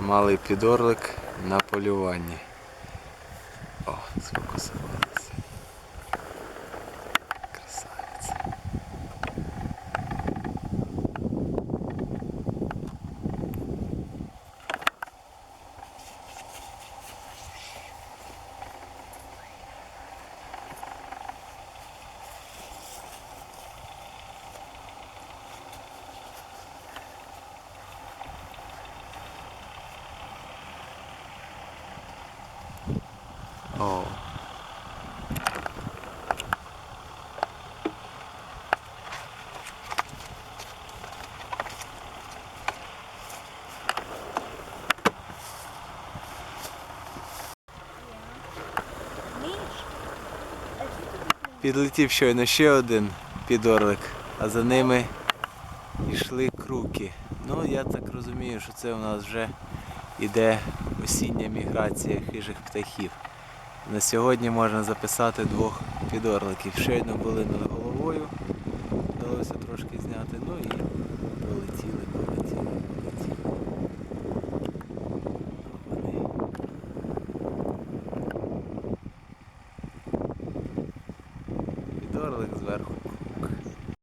Малий підорлик на полюванні. О, сфокусувалися. О. Підлетів щойно ще один підорлик, а за ними йшли круки. Ну, я так розумію, що це у нас вже іде осіння міграція хижих птахів. На сьогодні можна записати двох підорликів. Щойно були над головою, вдалося трошки зняти, ну і полетіли, полетіли, полетіли. Підорлик зверху